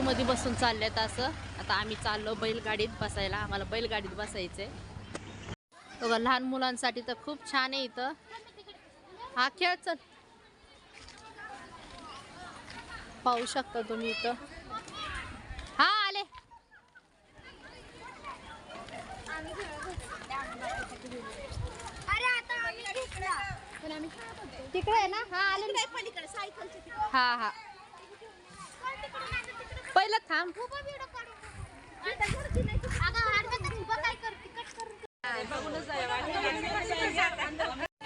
मध्ये बसून चाललेत असं. आता आम्ही चाललो बैलगाडीत बसायला. आम्हाला बैलगाडीत बसायचंय. बघा लहान मुलांसाठी तर खूप छान आहे इथं. हा खेळ चल. पाहू शकता तुम्ही इथं. हा आले. तिकडे आहे ना? हा आले हा हा पहिलं थांब उभा व्हिडिओ काढू आता घरची नाही अगं आडव्या उभा काय करते कट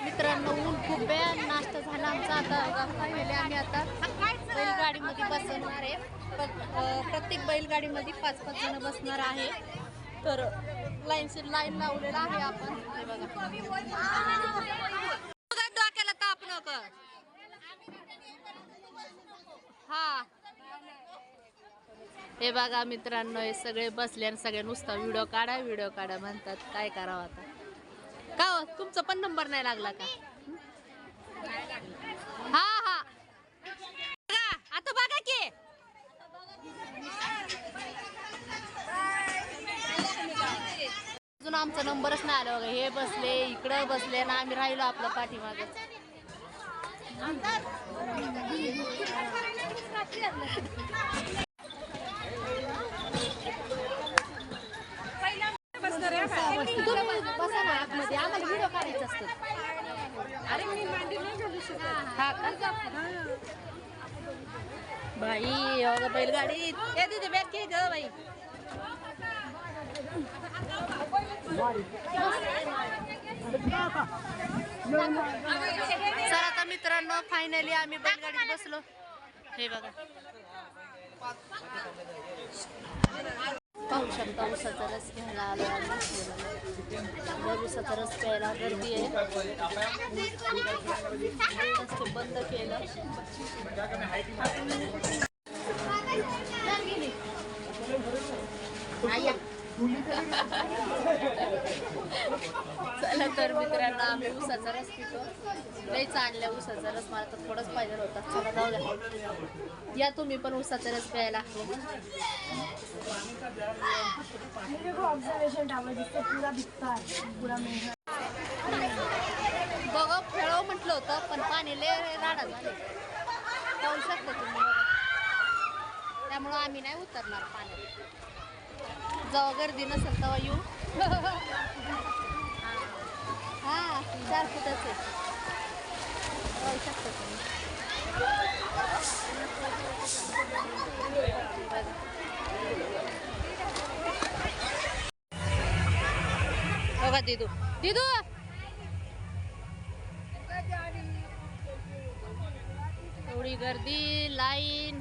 मित्रांनो ऊन खूप आहे नाश्ता झाला आमचा. आता पहिले आम्ही आता. बैलगाडीमध्ये बसणार आहे. प्रत्येक बैलगाडीमध्ये पाच पाच जण बसणार आहे. तर लाईनशीर लाईन लावलेला आहे आपण. बघा डोक्याला ताप नको. हा. हे बघा मित्रांनो हे सगळे बसले आणि सगळे नुसता व्हिडिओ काढा व्हिडिओ काढा म्हणतात. काय करावं आता? का हो? तुमचा पण नंबर नाही लागला का? हा हा. आता बघा की. अजून आमचा नंबरच नाही आला बघा. हे बसले इकडं बसले ना आम्ही राहिलो आपलं पाठीमागे तुम्ही बसा ना आतमध्ये आम्हाला व्हिडिओ काढायचा असतो अरे मी मांडी नाही घालू शकत हा का बाई अगं बैलगाडी ए तिथे बॅग घे ग बाई चला आता मित्रांनो फायनली आम्ही बैलगाडीत बसलो हे बघा पाहू शकता उसाचा रस घ्यायला आलो आम्ही. जर उसाचा रस प्यायला गर्दी आहे. बंद केलं. चला तर मित्रांनो आम्ही उसाचा रस पितो. लईच आणल्या उसाचा रस मला तर थोडंच पाहिजे होता. चला जाऊ द्या. या तुम्ही पण उसाचा रस प्यायला. बघा टावर म्हटलं होतं पण पाणी लय राडा झाले. पाहू शकता तुम्ही बघा. त्यामुळं आम्ही नाही उतरणार पाण्यात. जेव्हा गर्दी नसेल तेव्हा येऊ. हा चार फुटाच आहे. पाहू शकता तुम्ही. बघा दिदू. दिदू! एवढी गर्दी लाईन.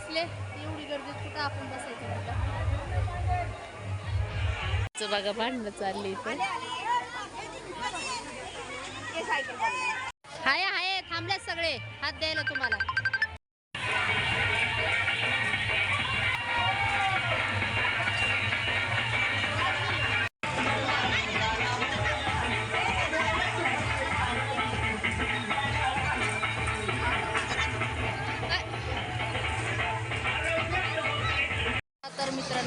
बसले एवढी गर्दी कुठं आपण बसायचं बघा भांडणं चालली हाय हाय थांबल्यात सगळे. हात द्यायला तुम्हाला.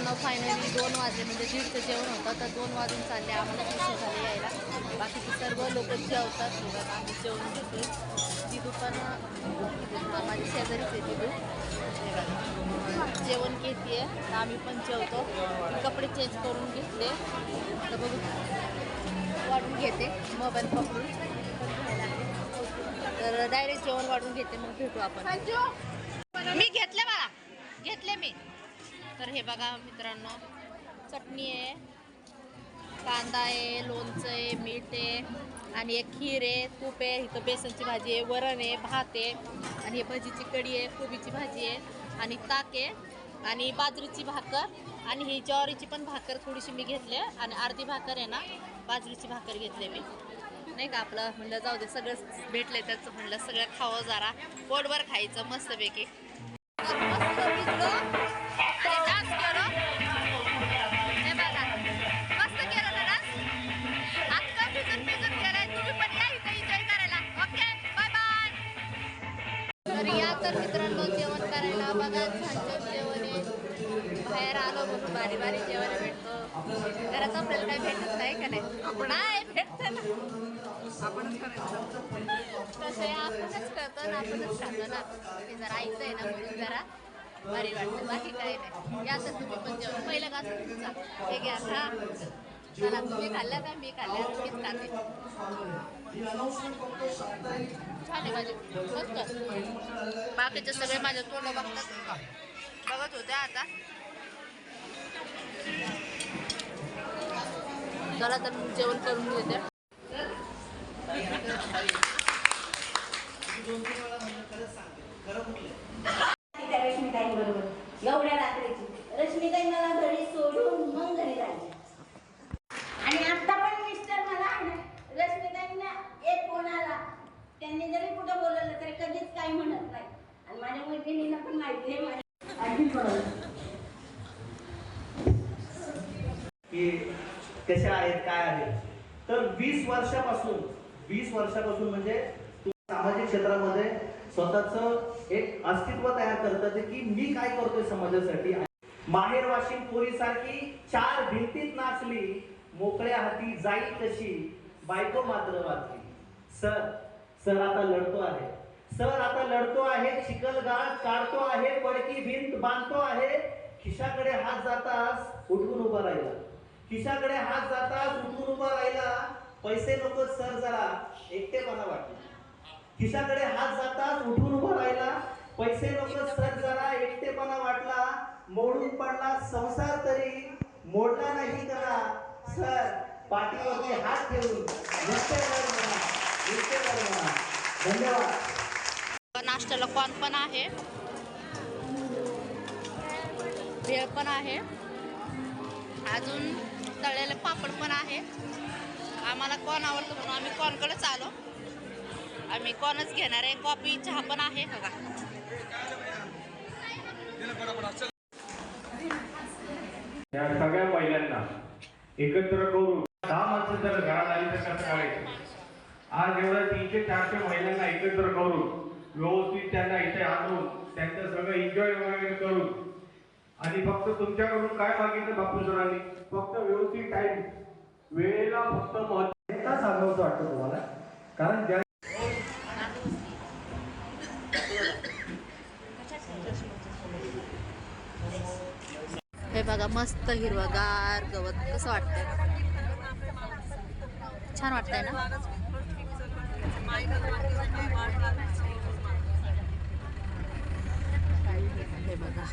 मित्रांनो फायनली दोन वाजले म्हणजे दीडचं जेवण होतं तर दोन वाजून चालले आम्हाला उशीर झाले यायला. बाकीचे सर्व लोक जेवतात. बघा, आम्ही जेवण घेतोय. तिथू पण माझी शेजारीच आहे तिथू बघा. जेवण घेते तर आम्ही पण जेवतो. कपडे चेंज करून घेतले. तर बघू वाढून घेते मोबाईल पकडून. तर डायरेक्ट जेवण वाढून घेते मग भेटू आपण. मी घेतले मला घेतले मी. तर हे बघा मित्रांनो चटणी आहे कांदा आहे लोणचं आहे मीठ आहे आणि एक खीर आहे तूप आहे इथं बेसनची भाजी आहे वरण आहे भात आहे आणि हे भजीची कढी आहे कोबीची भाजी आहे आणि ताक आहे आणि बाजरीची भाकर आणि ही ज्वारीची पण भाकर थोडीशी मी घेतली आहे आणि अर्धी भाकर आहे ना बाजरीची भाकर घेतली मी. नाही का आपलं म्हणलं जाऊ दे सगळं भेटलं त्याचं म्हणलं सगळं खावं जरा पोटभर खायचं मस्तपैकी. मस्त तर मित्रांनो जेवण करायला बघा छान छान जेवण आहे. बाहेर आलो म्हणून बारी बारी जेवायला भेटतो. घरात आपल्याला काही भेटत नाही का नाही? नाही भेटतं ना. कसं आहे आपणच करतो ना आपणच खातो ना. ते जरा ऐकतंय ना म्हणून जरा भारी वाटतं. बाकी काही नाही. या तर तुम्ही पण जेवण पहिलं का असं तुमचा? हे घ्या हा. चला तुम्ही खाल्ल्या का? मी खाल्ल्या मीच खाते. छान आहे माझे. मस्त. बाकीचे सगळे माझ्या तोंड बघतात. बघत होते आता. चला तर मी जेवण करून घेते. एवढ्या रात्रीची रश्मीताई मला घरी सोडून मग घरी जायचे आणि आता पण मिस्टर मला आहे ना, रश्मिताईंना एक फोन आला त्यांनी जरी कुठं बोलवलं तरी कधीच काही म्हणत नाही आणि माझ्या मैत्रिणींना पण माहिती आहे माझ्या आधी बोलवलं की कशा आहेत काय आहेत? तर वीस वर्षापासून वीस वर्षापासून म्हणजे सामाजिक क्षेत्रामध्ये स्वतःच एक अस्तित्व तयार करतात की मी काय करतोय समाजासाठी. माहेर वाशिम पोरीसारखी चार भिंतीत नाचली मोकळ्या हाती जाईल तशी बायको मात्र वाचली. सर सर आता लढतो आहे. सर आता लढतो आहे चिखलगाळ काढतो आहे पडकी भिंत बांधतो आहे. खिशाकडे हात जाताच उठून उभा राहिला. खिशाकडे हात जाताच उठून उभा राहिला. पैसे नको सर जरा. एकटेपणा वाटला. खिशाकडे हात जाताच उठून उभा राहिला. पैसे नको सर जरा. एकटेपणा वाटला. मोडून पडला संसार तरी. मोडला नाही करा. सर पाठीवरती हात ठेवून. नृत्य धन्यवाद. नाश्त्याला कॉन पण आहे. भेळ पण आहे. अजून तळलेले पापड पण आहे. आम्हाला कॉन आवडतं म्हणून आम्ही कॉनकडेच आलो आम्ही कॉनच घेणार आहे? कॉफी चहा पण आहे बघा. या सगळ्या महिलांना एकत्र करून दहा माणसं जर घरात आली तर कसं करायचं? आज एवढ्या तीनशे चारशे महिलांना एकत्र करून व्यवस्थित त्यांना इथे आणून त्यांचं सगळं एन्जॉय वगैरे करून आणि फक्त तुमच्याकडून काय मागितलं बापू सरांनी? फक्त व्यवस्थित टाइम वेळेला फक्त महत्त्व सांगावं वाटतं तुम्हाला. कारण ज्या हे बघा मस्त हिरवागार गवत. कसं वाटतंय? छान वाटतंय ना? हे बघा.